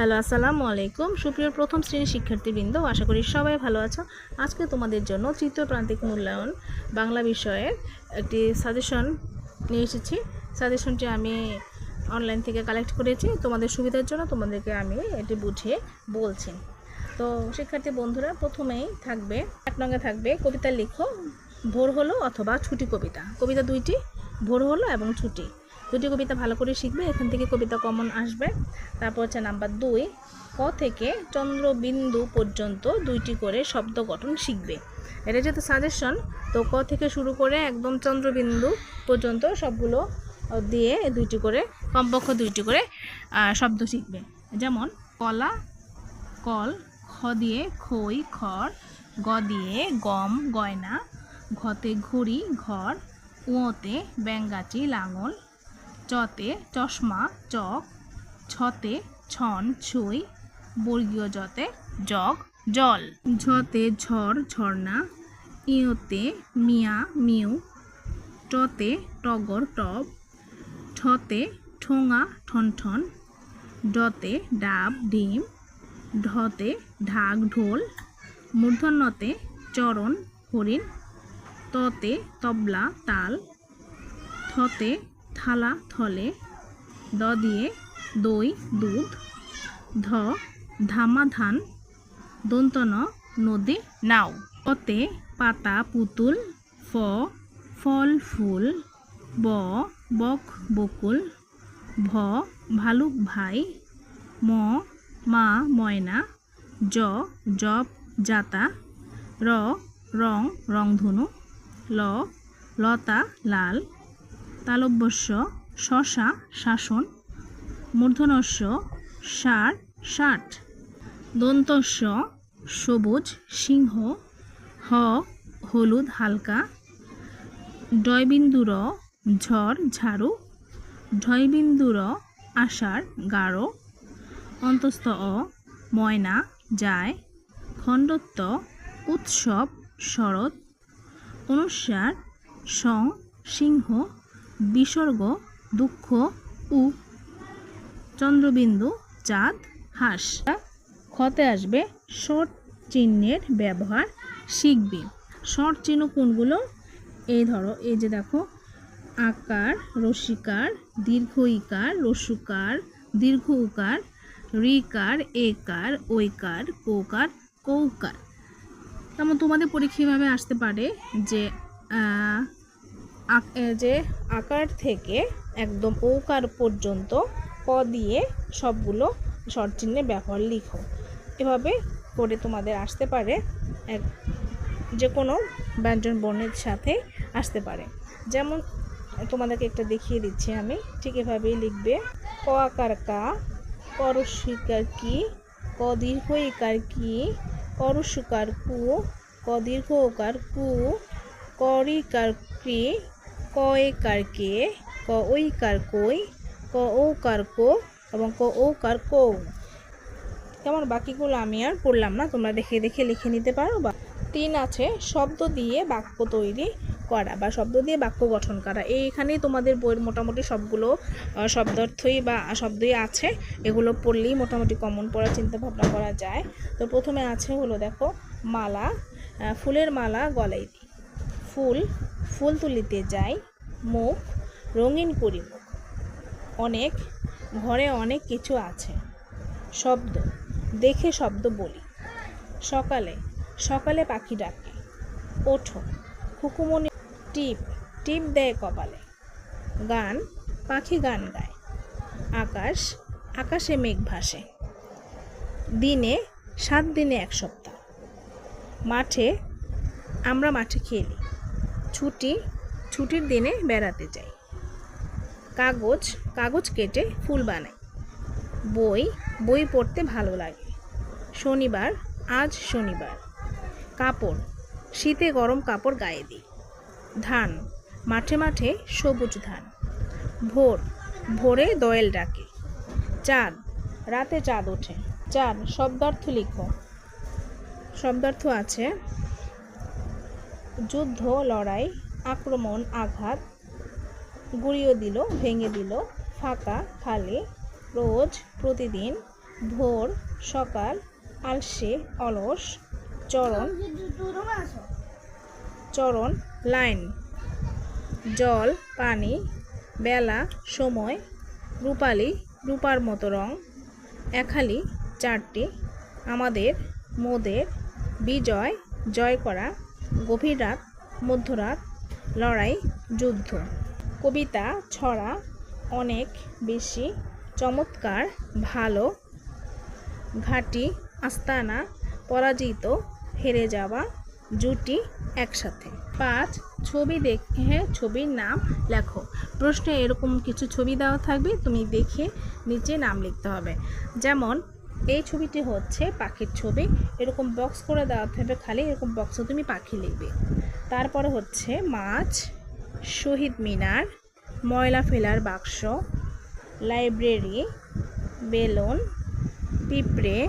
Hello, আসসালামু আলাইকুম। সুপ্রিয় প্রথম শ্রেণির শিক্ষার্থীবৃন্দ, আশা করি সবাই ভালো আছো। আজকে তোমাদের জন্য তৃতীয় প্রান্তিক মূল্যায়ন বাংলা বিষয়ের একটি সাজেশন নিয়ে এসেছি। সাজেশনটি আমি অনলাইন থেকে কালেক্ট করেছি। তোমাদের সুবিধার জন্য তোমাদেরকে আমি এটি বুঝিয়ে বলছি। তো শিক্ষার্থী বন্ধুরা, প্রথমেই থাকবে, এক নঙ্গে থাকবে কবিতা লিখো, ভোর হলো অথবা ছুটি কবিতা। কবিতা দুইটি, ভোর হলো এবং ছুটি। দুটি কবিতা ভালো করে শিখবে, এখান থেকে কবিতা কমন আসবে। তারপর হচ্ছে নাম্বার দুই, ক থেকে চন্দ্রবিন্দু পর্যন্ত দুইটি করে শব্দ গঠন শিখবে। এটা যেহেতু সাজেশন তো ক থেকে শুরু করে একদম চন্দ্রবিন্দু পর্যন্ত সবগুলো দিয়ে দুইটি করে, কমপক্ষ দুইটি করে শব্দ শিখবে। যেমন, কলা, কল, খ দিয়ে খই, খড়, গ দিয়ে গম, গয়না, ঘতে ঘুড়ি, ঘর উঁতে ব্যাঙ্গাচি লাঙল চতে চশমা চক ছতে ছন, ছুঁই, বর্গীয় জতে জগ, জল। ঝতে ঝড়, ঝর্ণা, ইয়তে মিয়া, মিউ, টতে টগর, টব, ঠতে ঠোঙা, ঠনঠন, ডতে ডাব, ডিম, ঢতে ঢাক, ঢোল, মূর্ধন্যতে চরণ, হরিণ, ততে তবলা, তাল, থতে থালা, থলে, দ দিয়ে দই, দুধ, ধ ধামা ধান দন্তন, নদী, নাও। অতে পাতা, পুতুল, ফ, ফল, ফুল, ব, বক, বকুল, ভ, ভালুক ভাই, ম, মা, ময়না, জ জব জাতা, র, রং, রংধনু, ল, লতা, লাল তালব্যস্য, শশা, শাসন মূর্ধনস্য ষাট ষাট। দন্তস্য, সবুজ, সিংহ, হ, হলুদ, হালকা। ডয়বিন্দুর, ঝড়, ঝাড়ু। ঢয়বিন্দুর, আষাঢ়, গাঢ়। অন্তস্থ অ ময়না, যায়। খণ্ডত্ব, উৎসব, শরৎ। অনুস্বার সং, সিংহ। বিসর্গ, দুঃখ, উ। চন্দ্রবিন্দু, চাঁদ, হাঁস। ক্ষতে আসবে শর্ট চিহ্নের ব্যবহার শিখবে। শর্ট চিহ্ন কোনগুলো? এই ধরো, এই যে দেখো, আকার রসিকার দীর্ঘ ইকার রসুকার দীর্ঘ উকার রিকার, একার, ঐকার, কোকার, কৌকার। তেমন তোমাদের পরীক্ষা এভাবে আসতে পারে যে যে আকার থেকে একদম ঔকার পর্যন্ত ক দিয়ে সবগুলো শর্ট চিহ্নের ব্যবহার লিখো। এভাবে করে তোমাদের আসতে পারে এক যে কোনো ব্যঞ্জন বর্ণের সাথে আসতে পারে। যেমন তোমাদেরকে একটা দেখিয়ে দিচ্ছি আমি, ঠিক এভাবেই লিখবে, ক আকার কা, করস্বীকার কি, ক দীর্ঘ ইকার কি, করস্বকার কু, ক দীর্ঘ ওকার কু, করিকার কি ক একার কে ক ঐকার কই ক ও কার কো এবং ক ও কার কৌ। কেমন বাকিগুলো আমি আর পড়লাম না, তোমরা দেখে দেখে লিখে নিতে পারো বা তিন আছে, শব্দ দিয়ে বাক্য তৈরি করা বা শব্দ দিয়ে বাক্য গঠন করা। এইখানেই তোমাদের বইয়ের মোটামুটি সবগুলো শব্দার্থই বা শব্দই আছে। এগুলো পড়লেই মোটামুটি কমন পড়ার চিন্তা ভাবনা করা যায়। তো প্রথমে আছে হলো দেখো, মালা ফুলের মালা গলায় দিই ফুল ফুল তুলিতে যাই মুখ রঙিন করি মুখ অনেক, ঘরে অনেক কিছু আছে। শব্দ, দেখে শব্দ বলি। সকালে সকালে পাখি ডাকে। ওঠো খুকুমনি টিপ টিপ দেয় কপালে। গান, পাখি গান গায়। আকাশ, আকাশে মেঘ ভাসে। দিনে, সাত দিনে এক সপ্তাহ। মাঠে, আমরা মাঠে খেলি। ছুটি, ছুটির দিনে বেড়াতে যাই। কাগজ কাগজ কেটে ফুল বানাই। বই বই পড়তে ভালো লাগে। শনিবার, আজ শনিবার। কাপড়, শীতে গরম কাপড় গায়ে দিই। ধান, মাঠে মাঠে সবুজ ধান। ভোর, ভোরে দোয়েল ডাকে। চাঁদ, রাতে চাঁদ ওঠে। চাঁদ, শব্দার্থ লিখো। শব্দার্থ আছে যুদ্ধ, লড়াই, আক্রমণ, আঘাত, গুঁড়িয়ে দিল, ভেঙে দিল, ফাঁকা, খালি, রোজ, প্রতিদিন, ভোর, সকাল, আলসে, অলস, চরণ চরণ, লাইন, জল, পানি, বেলা, সময়, রূপালি, রূপার মতো রং একালি চারটি, আমাদের, মোদের, বিজয়, জয় করা গভীর রাত, মধ্যরাত, লড়াই, যুদ্ধ। কবিতা, ছড়া, অনেক বেশি চমৎকার, ভালো, ঘাটি, আস্তানা, পরাজিত, হেরে যাওয়া, জুটি একসাথে। পাঁচ, ছবি দেখে ছবির নাম লেখো। প্রশ্নে এরকম কিছু ছবি দেওয়া থাকবে, তুমি দেখে নিচে নাম লিখতে হবে। যেমন এই ছবিটি হচ্ছে পাখির ছবি। এরকম বক্স করে দেওয়া থাকবে খালি, এরকম বক্সে তুমি পাখি লিখবে। তারপরে হচ্ছে মাছ, শহীদ মিনার, ময়লা ফেলার বাক্স লাইব্রেরি বেলুন, পিঁপড়ে,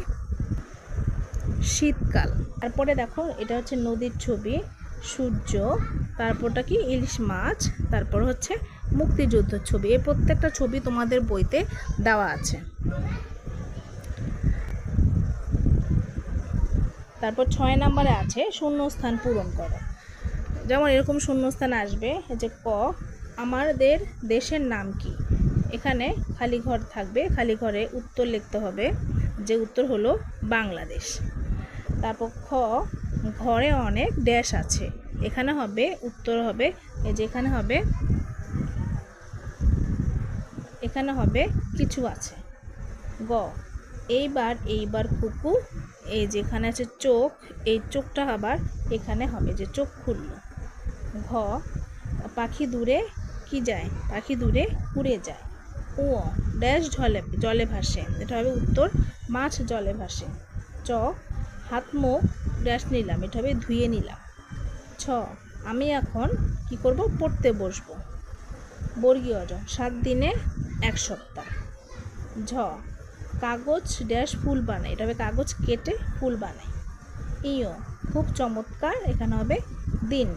শীতকাল। তারপরে দেখো, এটা হচ্ছে নদীর ছবি, সূর্য, তারপরটা কি? ইলিশ মাছ, তারপর হচ্ছে মুক্তিযুদ্ধ ছবি। এই প্রত্যেকটা ছবি তোমাদের বইতে দেওয়া আছে। তারপর ছয় নম্বরে আছে শূন্যস্থান পূরণ করো। যেমন এরকম শূন্যস্থান আসবে যে ক, আমাদের দেশের নাম কি? এখানে খালি ঘর থাকবে খালি ঘরে উত্তর লিখতে হবে, যে উত্তর হলো বাংলাদেশ। তারপর খ, ঘরে অনেক ড্যাশ আছে, এখানে হবে, উত্তর হবে, এই যে এখানে হবে এখানে হবে কিছু আছে। গ, এইবার এইবার কুকু এই যেখানে আছে চোখ, এই চোখটা আবার এখানে হবে যে চোখ খুললো। ঘ, পাখি দূরে কি যায়? পাখি দূরে উড়ে যায়। ও, ড্যাশ জলে জলে ভাসে। এটা হবে উত্তর, মাছ জলে ভাসে। চ, হাত, মুখ, ড্যাশ নিলাম। এটা হবে ধুয়ে নিলাম। ছ, আমি এখন কি করব? পড়তে বসবো। বর্গীয় জ সাত দিনে এক সপ্তাহ। ঝ কাগজ ড্যাশ ফুল বানায়। এটা হবে কাগজ কেটে ফুল বানায়। ইও খুব চমৎকার। এখানে হবে দিন।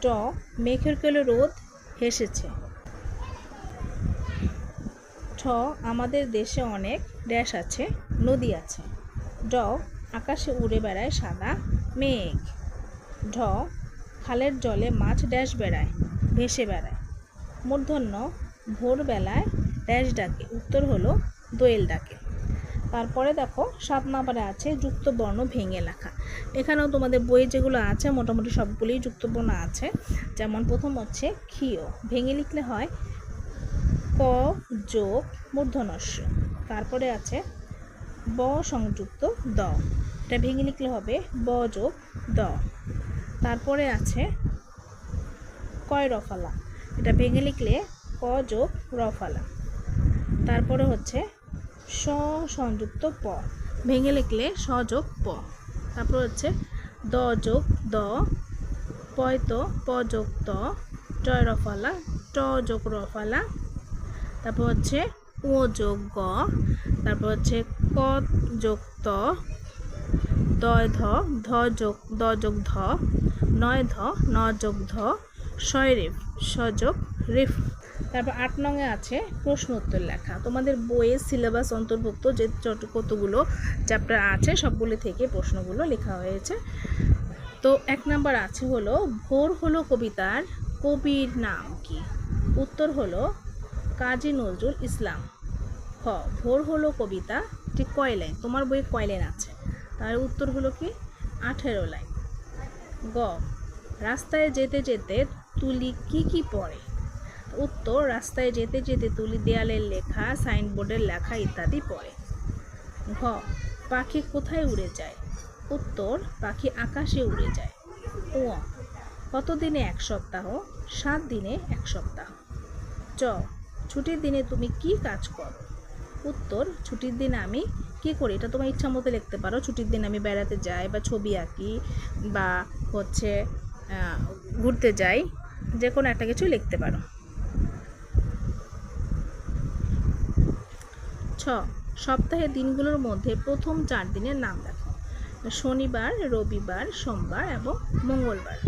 ট, মেঘের কেলো রোদ হেসেছে। ঠ, আমাদের দেশে অনেক ড্যাশ আছে, নদী আছে। ড, আকাশে উড়ে বেড়ায় সাদা মেঘ। ঢ, খালের জলে মাছ ড্যাশ বেড়ায়, ভেসে বেড়ায়। মূর্ধন্য ভোরবেলায় ড্যাশ ডাকে। উত্তর হলো দোয়েল ডাকে। তারপরে দেখো, সাত নাম্বারে আছে যুক্ত বর্ণ ভেঙে লেখা। এখানেও তোমাদের বইয়ে যেগুলো আছে, মোটামুটি সবগুলোই যুক্ত বর্ণ আছে। যেমন প্রথম হচ্ছে ক্ষীয়। ভেঙে লিখলে হয় ক যোগ মূর্ধনস্য তারপরে আছে ব, সংযুক্ত দ। এটা ভেঙে লিখলে হবে ব যোগ দ। তারপরে আছে কয় রফালা। এটা ভেঙে লিখলে ক যোগ রফালা। তারপরে হচ্ছে স সংযুক্ত প। ভেঙে লিখলে স যোগ প। তারপর হচ্ছে দ যোগ দ, পয়ত প যোগ ত টয় রফালা ট যোগ রফালা তারপর হচ্ছে ও যোগ গ, তারপর হচ্ছে ক যোগ ত দয় ধ ধ যোগ, দ যোগ ধ নয় ধ, ন যোগ ধ শয় রেফ, স যোগ রেফ। তারপর আট নঙে আছে প্রশ্ন উত্তর লেখা। তোমাদের বইয়ের সিলেবাস অন্তর্ভুক্ত যে কতগুলো চ্যাপ্টার আছে, সবগুলো থেকে প্রশ্নগুলো লেখা হয়েছে। তো এক নাম্বার আছে হলো, ভোর হলো কবিতার, কবির নাম কি? উত্তর হলো, কাজী নজরুল ইসলাম। খ, ভোর হলো কবিতা, ঠিক কয় লাইন? তোমার বইয়ে কয় লাইন আছে? তার উত্তর হলো কি? আঠেরো লাইন। গ, রাস্তায় যেতে যেতে তুলি কি কি পড়ে? উত্তর, রাস্তায় যেতে যেতে তুলি দেয়ালের লেখা, সাইনবোর্ডের লেখা ইত্যাদি পড়ে। ঘ, পাখি কোথায় উড়ে যায়? উত্তর, পাখি আকাশে উড়ে যায়। ও কত দিনে এক সপ্তাহ? সাত দিনে এক সপ্তাহ। চ, ছুটির দিনে তুমি কি কাজ করো? উত্তর, ছুটির দিন আমি কি করি? এটা তোমার ইচ্ছা মতো লিখতে পারো। ছুটির দিন আমি বেড়াতে যাই বা ছবি আঁকি বা হচ্ছে ঘুরতে যাই। যে কোনো একটা কিছু লিখতে পারো। সপ্তাহের দিনগুলোর মধ্যে প্রথম চার দিনের নাম লেখো। শনিবার, রবিবার, সোমবার এবং মঙ্গলবার।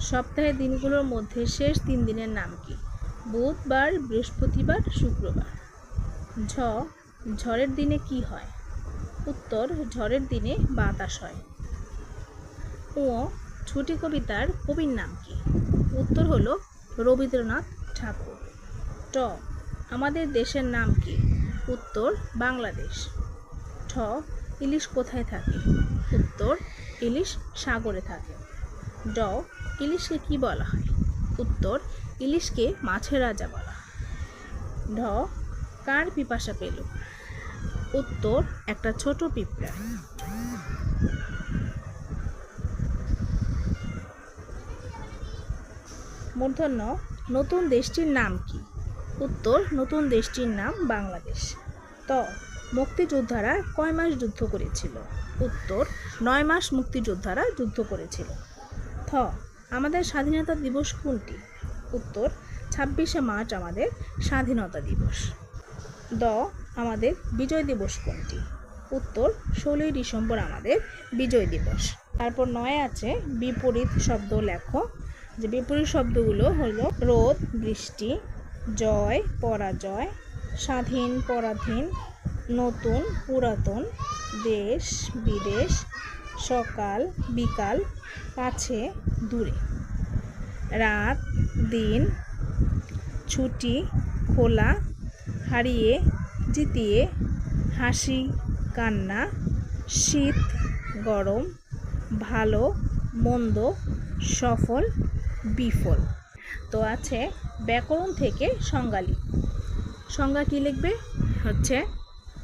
সপ্তাহের দিনগুলোর মধ্যে শেষ তিন দিনের নাম কি? বুধবার, বৃহস্পতিবার, শুক্রবার। ঝ, ঝড়ের দিনে কি হয়? উত্তর, ঝড়ের দিনে বাতাস হয়। ও ছুটি কবিতার কবির নাম কি? উত্তর হলো রবীন্দ্রনাথ ঠাকুর। ট আমাদের দেশের নাম কি? উত্তর, বাংলাদেশ। ঠ, ইলিশ কোথায় থাকে? উত্তর, ইলিশ সাগরে থাকে। ড, ইলিশকে কি বলা হয়? উত্তর, ইলিশকে মাছের রাজা বলা হয়। ঢ, কার পিপাসা পেল? উত্তর, একটা ছোট পিঁপড়া। মূর্ধন্য, নতুন দেশটির নাম কি? উত্তর, নতুন দেশটির নাম বাংলাদেশ। ত, মুক্তিযোদ্ধারা কয় মাস যুদ্ধ করেছিল? উত্তর, নয় মাস মুক্তিযোদ্ধারা যুদ্ধ করেছিল। থ, আমাদের স্বাধীনতা দিবস কোনটি? উত্তর, ছাব্বিশে মার্চ আমাদের স্বাধীনতা দিবস। দ, আমাদের বিজয় দিবস কোনটি? উত্তর, ষোলোই ডিসেম্বর আমাদের বিজয় দিবস। তারপর নয় আছে বিপরীত শব্দ লেখো। যে বিপরীত শব্দগুলো হলো রোদ, বৃষ্টি জয়, পরাজয়, স্বাধীন, পরাধীন, নতুন, পুরাতন, দেশ, বিদেশ, সকাল, বিকাল, কাছে, দূরে। রাত, দিন, ছুটি, খোলা, হারিয়ে, জিতিয়ে, হাসি, কান্না, শীত, গরম, ভালো, মন্দ, সফল, বিফল। তো আছে ব্যাকরণ থেকে সংজ্ঞা লিখ সংজ্ঞা কী লিখবে? হচ্ছে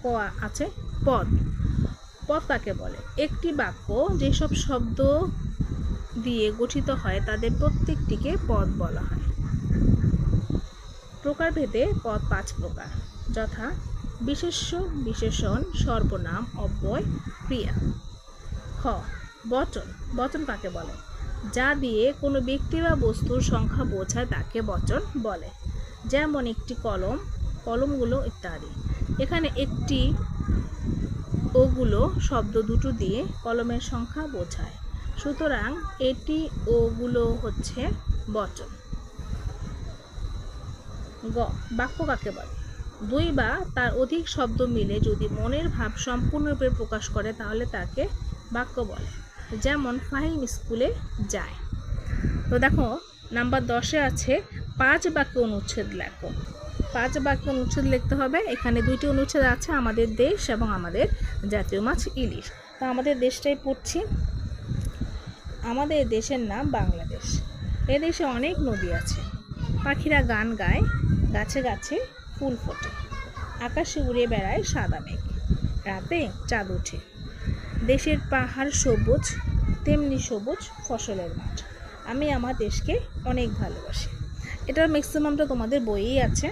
ক আছে, পদ। পদ কাকে বলে? একটি বাক্য যেসব শব্দ দিয়ে গঠিত হয় তাদের প্রত্যেকটিকে পদ বলা হয়। প্রকারভেদে পদ পাঁচ প্রকার। যথা বিশেষ্য, বিশেষণ, সর্বনাম, অব্যয়, ক্রিয়া। খ বচন। বচন কাকে বলে? যা দিয়ে কোনো ব্যক্তি বা বস্তুর সংখ্যা বোঝায় তাকে বচন বলে। যেমন একটি কলম, কলমগুলো ইত্যাদি। এখানে একটি ওগুলো শব্দ দুটো দিয়ে কলমের সংখ্যা বোঝায়। সুতরাং এটি ওগুলো হচ্ছে বচন। গ, বাক্য কাকে বলে? দুই বা তার অধিক শব্দ মিলে যদি মনের ভাব সম্পূর্ণরূপে প্রকাশ করে তাহলে তাকে বাক্য বলে। যেমন ফাহিম স্কুলে যায়। তো দেখো, নাম্বার দশে আছে পাঁচ বাক্য অনুচ্ছেদ লেখো। পাঁচ বাক্য অনুচ্ছেদ লিখতে হবে। এখানে দুইটি অনুচ্ছেদ আছে, আমাদের দেশ এবং আমাদের জাতীয় মাছ ইলিশ। তো আমাদের দেশটাই পড়ছি। আমাদের দেশের নাম বাংলাদেশ। এ দেশে অনেক নদী আছে। পাখিরা গান গায়, গাছে গাছে ফুল ফোটে। আকাশে উড়ে বেড়ায় সাদা মেঘ। রাতে চাঁদ ওঠে। দেশের পাহাড় সবুজ, তেমনি সবুজ ফসলের মাঠ। আমি আমার দেশকে অনেক ভালোবাসি। এটার ম্যাক্সিমামটা তোমাদের বইয়েই আছে।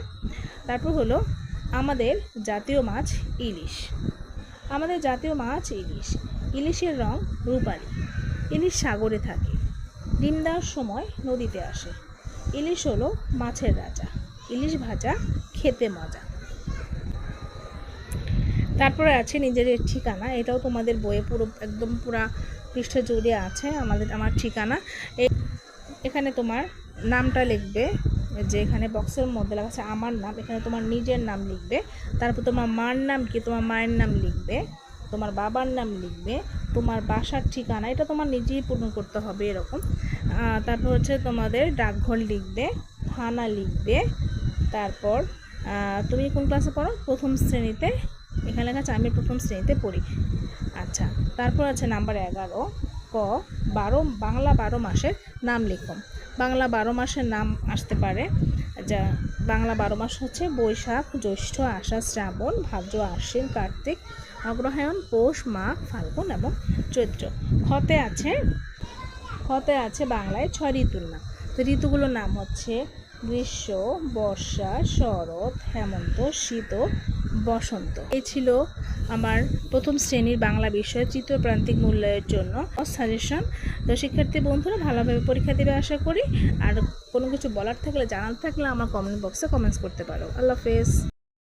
তারপর হলো, আমাদের জাতীয় মাছ ইলিশ। আমাদের জাতীয় মাছ ইলিশ। ইলিশের রং রূপালি। ইলিশ সাগরে থাকে। ডিম দেওয়ার সময় নদীতে আসে। ইলিশ হলো মাছের রাজা। ইলিশ ভাজা খেতে মজা। তারপরে আছে নিজের ঠিকানা, এটাও তোমাদের বইয়ে পুরো, একদম পুরা পৃষ্ঠ জুড়ে আছে আমাদের, আমার ঠিকানা। এখানে তোমার নামটা লিখবে, যে এখানে বক্সের মধ্যে লেখা আছে আমার নাম, এখানে তোমার নিজের নাম লিখবে, তারপর তোমার মার নাম কি, তোমার মায়ের নাম লিখবে, তোমার বাবার নাম লিখবে, তোমার বাসার ঠিকানা, এটা তোমার নিজেই পূরণ করতে হবে এরকম। তারপর হচ্ছে তোমাদের ডাকঘর লিখবে, থানা লিখবে, তারপর তুমি কোন ক্লাসে পড়ো? প্রথম শ্রেণীতে এখানে লেখা আছে আমি প্রথম শ্রেণীতে পড়ি। আচ্ছা তারপর আছে নাম্বার এগারো, ক, বারো, বাংলা বারো মাসের নাম লিখুন। বাংলা বারো মাসের নাম আসতে পারে। যা, বাংলা বারো মাস হচ্ছে বৈশাখ, জ্যৈষ্ঠ, আষাঢ়, শ্রাবণ, ভাদ্র, আশ্বিন, কার্তিক, অগ্রহায়ণ, পৌষ, মাঘ, ফাল্গুন এবং চৈত্র। খতে আছে খতে আছে বাংলায় ছয় ঋতুর নাম। তো ঋতুগুলোর নাম হচ্ছে গ্রীষ্ম, বর্ষা, শরৎ, হেমন্ত, শীত বসন্ত। এ ছিল আমার প্রথম শ্রেণির বাংলা বিষয়ে চিত্র প্রান্তিক মূল্যায়ের জন্য সাজেশন তো শিক্ষার্থী বন্ধুরা ভালোভাবে পরীক্ষা দেবে আশা করি। আর কোনো কিছু বলার থাকলে, জানার থাকলে আমার কমেন্ট বক্সে কমেন্টস করতে পারো। আল্লাহ হাফেজ।